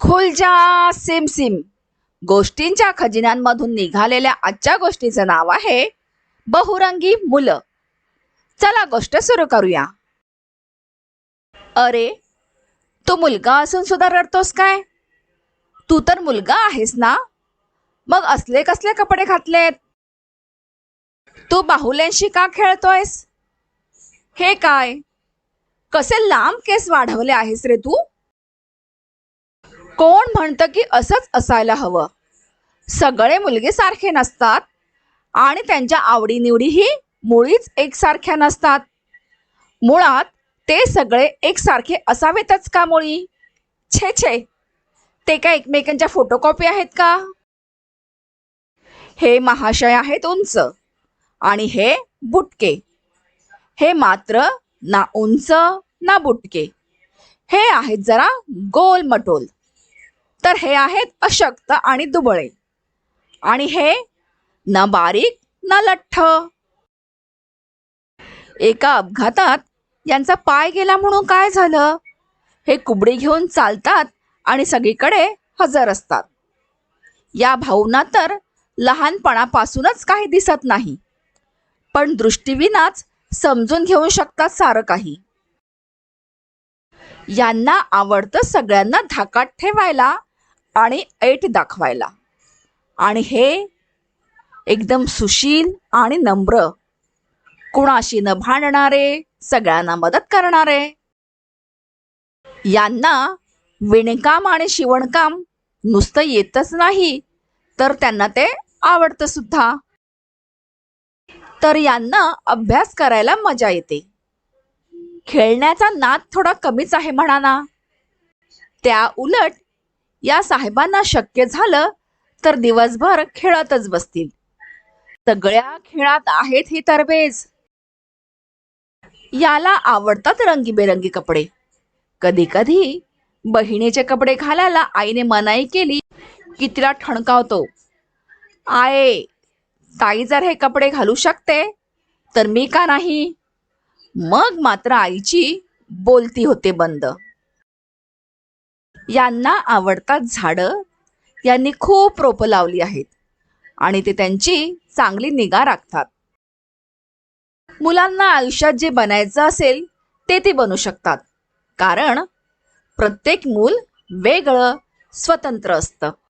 खुलजा SIM SIM. गोष्टींच्या खजिन्यांमधून निघालेल्या आजच्या गोष्टीचं नाव आहे बहुरंगी मुलं. चला गोष्ट सुरू करूया. अरे तू मुलगा असून सुद्धा रडतोस काय? तू तर मुलगा आहेस ना? मग असले कसले कपडे घातलेत? तू बाहुल्यांशी का खेळतोयस? हे काय? कसे लांब केस वाढवले आहेस रे तू? कोण म्हणतं की असंच असायला हवं? सगळे मुलगे सारखे नसतात आणि त्यांच्या आवडीनिवडीही मुळीच एकसारख्या नसतात. मुळात ते सगळे एकसारखे असावेतच का मुळी? छे छे. ते काय एकमेकांच्या फोटोकॉपी आहेत का? हे महाशय आहेत उंच आणि हे बुटके. हे मात्र ना उंच ना बुटके. हे आहेत जरा गोल मटोल तर हे आहेत अशक्त आणि दुबळे. आणि हे ना बारीक ना लठ्ठ. एका अपघातात यांचा पाय गेला म्हणून काय झालं? हे कुबडी घेऊन चालतात आणि सगळीकडे हजर असतात. या भाऊंना तर लहानपणापासूनच काही दिसत नाही. पण दृष्टीविनाच समजून घेऊ शकतात सारं काही. यांना आवडतं सगळ्यांना धाकात ठेवायला आणि ऐट दाखवायला. आणि हे एकदम सुशील आणि नम्र कुणाशी न भांडणारे सगळ्यांना मदत करणारे. यांना विणकाम आणि शिवणकाम नुसतं येतच नाही तर त्यांना ते आवडतं सुद्धा. तर यांना अभ्यास करायला मजा येते. खेळण्याचा नाद थोडा कमीच आहे म्हणा ना त्या उलट या साहेबांना शक्य झालं तर दिवसभर खेळतच बसतील. सगळ्या खेळात आहेत ही तरबेज. याला आवडतात रंगीबेरंगी कपडे. कधी कधी बहिणीचे कपडे घालायला आईने मनाई केली की तिला ठणकावतो. आये ताई जर हे कपडे घालू शकते तर मी का नाही? मग मात्र आईची बोलती होते बंद. यांना आवडतात झाडं यांनी खूप रोपं लावली आहेत आणि ते त्यांची चांगली निगा राखतात. मुलांना आयुष्यात जे बनायचं असेल ते ते बनू शकतात. कारण प्रत्येक मूल वेगळं स्वतंत्र असतं.